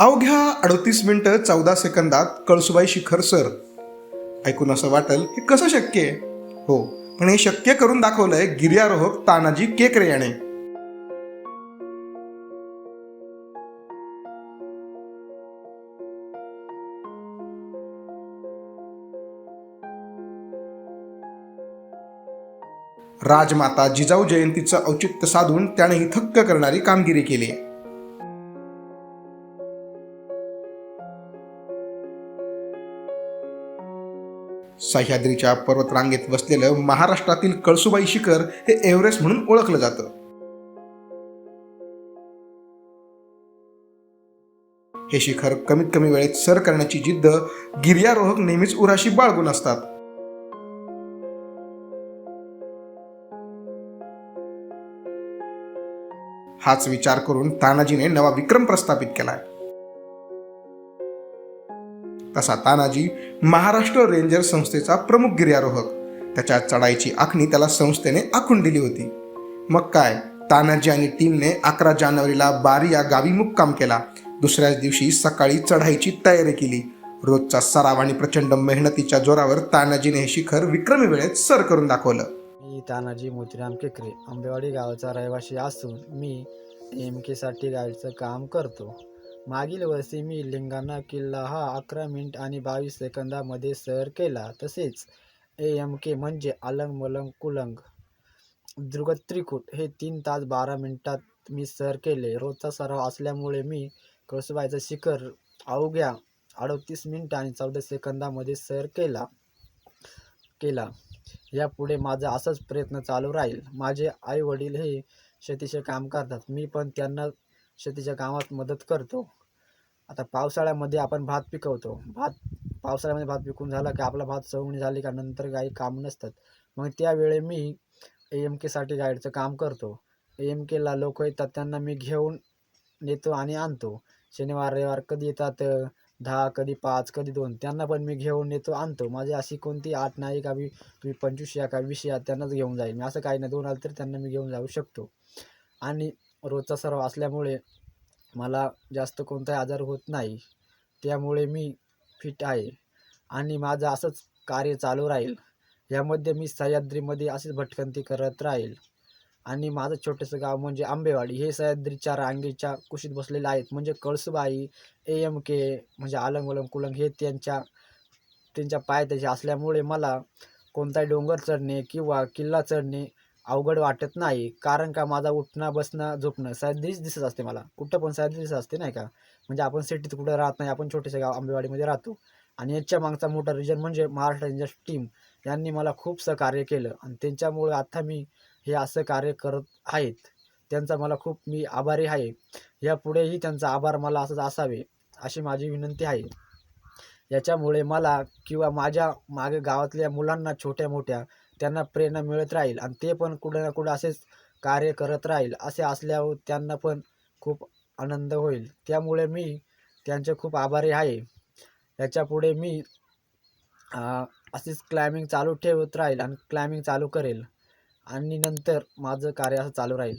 अवघ्या अडतीस मिनिटं चौदा सेकंदात कळसुबाई शिखर सर. ऐकून असं वाटेल हे कसं शक्य आहे? हो पण हे शक्य करून दाखवलंय गिर्यारोहक तानाजी केकरे याने. राजमाता जिजाऊ जयंतीचं औचित्य साधून त्याने ही थक्क करणारी कामगिरी केली. आहे सह्याद्रीच्या पर्वतरांगेत वसलेलं महाराष्ट्रातील कळसुबाई शिखर हे एव्हरेस्ट म्हणून ओळखलं जातं. हे शिखर कमीत कमी वेळेत सर करण्याची जिद्द गिर्यारोहक नेहमीच उराशी बाळगून असतात. हाच विचार करून तानाजीने नवा विक्रम प्रस्थापित केलाय. तसा तानाजी महाराष्ट्र रेंजर संस्थेचा प्रमुख गिर्यारोहक. त्याच्या चढाईची आखणी त्याला संस्थेने आखून दिली होती. मग काय? तानाजी आणि टीमने अकरा जानेवारीला बारी या गावी मुक्काम केला. दुसऱ्याच दिवशी सकाळी चढाईची तयारी केली. रोजचा सराव आणि प्रचंड मेहनतीच्या जोरावर तानाजीने हे शिखर विक्रमी वेळेत सर करून दाखवलं. मी तानाजी मोतीराम केकरे आंबेवाडी गावाचा रहिवासी असून मी एम केसाठी गाडीचं काम करतो. मागील वर्षी मी लिंगाणा किल्ला हा अकरा मिनिट आणि बावीस सेकंदामध्ये सर केला. तसेच ए एम के म्हणजे अलंग मलंग कुलंग दुर्ग त्रिकूट हे तीन तास बारा मिनिटात मी सर केले. रोजचा सराव असल्यामुळे मी कळसुबाईचं शिखर अवघ्या अडतीस मिनिट आणि चौदा सेकंदामध्ये सर केला केला. यापुढे माझा असाच प्रयत्न चालू राहील. माझे आई वडील हे शेतीचे काम करतात. मी पण त्यांना शेतीच्या कामात मदत करतो. आता पावसाळ्यामध्ये आपण भात पिकवतो. भात पावसाळ्यामध्ये भात पिकून झाला की आपला भात सवणी झाली का नंतर काही काम नसतात. मग त्यावेळी मी ए एम केसाठी गाईडचं काम करतो. ए एम केला लोक येतात त्यांना मी घेऊन नेतो आणि आणतो. शनिवार रविवार कधी येतात? दहा कधी पाच कधी दोन. त्यांना पण मी घेऊन येतो आणतो. माझी अशी कोणती आठ नाही का मी तुम्ही पंचवीस या का वीस या त्यांनाच घेऊन जाईल. मी असं काही नाही दोन आलं तर त्यांना मी घेऊन जाऊ शकतो. आणि रोजचा सराव असल्यामुळे मला जास्त कोणताही आजार होत नाही. त्यामुळे मी फिट आहे आणि माझं असंच कार्य चालू राहील. यामध्ये मी सह्याद्रीमध्ये अशीच भटकंती करत राहील. आणि माझं छोटंसं गाव म्हणजे आंबेवाडी हे सह्याद्रीच्या रांगेच्या कुशीत बसलेले आहेत. म्हणजे कळसुबाई ए एम के म्हणजे आलंग वलंग कुलंग हे त्यांच्या त्यांच्या पायथ्याशी असल्यामुळे मला कोणताही डोंगर चढणे किंवा किल्ला चढणे अवघड वाटत नाही. कारण का माझा उठणं बसणं झोपणं सह्याद्रीच दिसत असते मला. कुठं पण सह्याद्री दिसत असते नाही का? म्हणजे आपण सिटीत कुठं राहत नाही आपण छोटेसे गाव आंबेवाडीमध्ये राहतो. आणि याच्या मागचा मोठा रिजन म्हणजे महाराष्ट्र रेंजर्स टीम यांनी मला खूप सहकार्य केलं. आणि त्यांच्यामुळे आता मी हे असं कार्य करत आहेत. त्यांचा मला खूप मी आभारी आहे. यापुढेही त्यांचा आभार मला असंच असावे अशी माझी विनंती आहे. याच्यामुळे मला किंवा माझ्या मागे गावातल्या मुलांना छोट्या मोठ्या त्यांना प्रेरणा मिळत राहील आणि ते पण कुठं ना कुठं असेच कार्य करत राहील असे असल्यावर त्यांना पण खूप आनंद होईल. त्यामुळे मी त्यांचे खूप आभारी आहे. याच्यापुढे मी असेच अशीच क्लायमिंग चालू ठेवत राहील आणि क्लायमिंग चालू करेल आणि नंतर माझं कार्य असं चालू राहील.